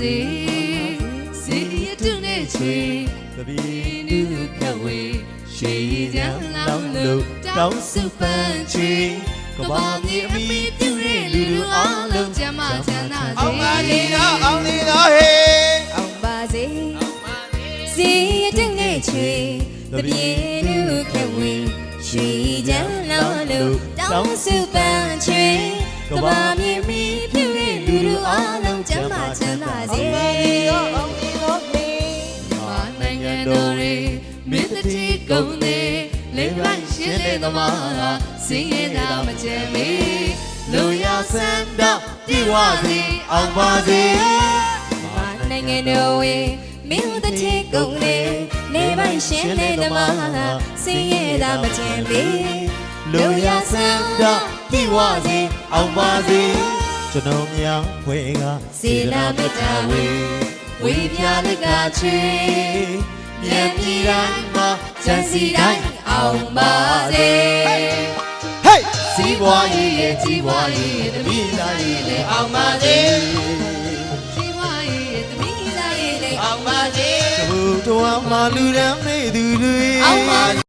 စေစီရတုနဲ့ချွေတပီနူးခဝေရွှေချမ်းလောင်းလို့တောင်းစုပန်းချီကဘာမြေအမိပြုတဲ့လူလူအားလုံးကျမ်းမာချမ်းသာစေအောင်ပါလေတော့အောင်လေတော့ဟေးအောင်ပါစေစီရတဲ့ငယ်ချွေတပြေနုခဝေရွှေချမ်းလောင်းလို့တောင်းစုပန်းချွေကဘာမြေမီပြည့်ရဲ့လူလူအားလုံးကျမ်းမာချမ်းသာ မင်းတတိကုံသေးလေးပိုင်ရှင်းလေသမားစင်းရတာမချမ်းမီလူရဆန်းတော့ဒီဝစီအောင်ပါစေမာနိုင်ငံတော်ဝေမင်းတို့တဲ့ကုန်လေနေပိုင်ရှင်နေသမားစင်ရတာမချင်ပေလူရဆန်းတော့ဒီဝစီအောင်ပါစေကျွန်တော်များဖွဲ့ကစေနာမေတ္တာဝေဝေပြလကချေမြတ်ပြည်တိုင်း မှာစံစီတိုင်းအောင်ပါစေဟေးစီးပွားရေးရဲ့ကြီးပွားရေးရဲ့တမိသားရေးလည်းအောင်ပါစေစီးပွားရေးရဲ့တမိသားရေးလည်းအောင်ပါစေဘူတော်မှာလူရမ်းမေသူတွေအောင်ပါ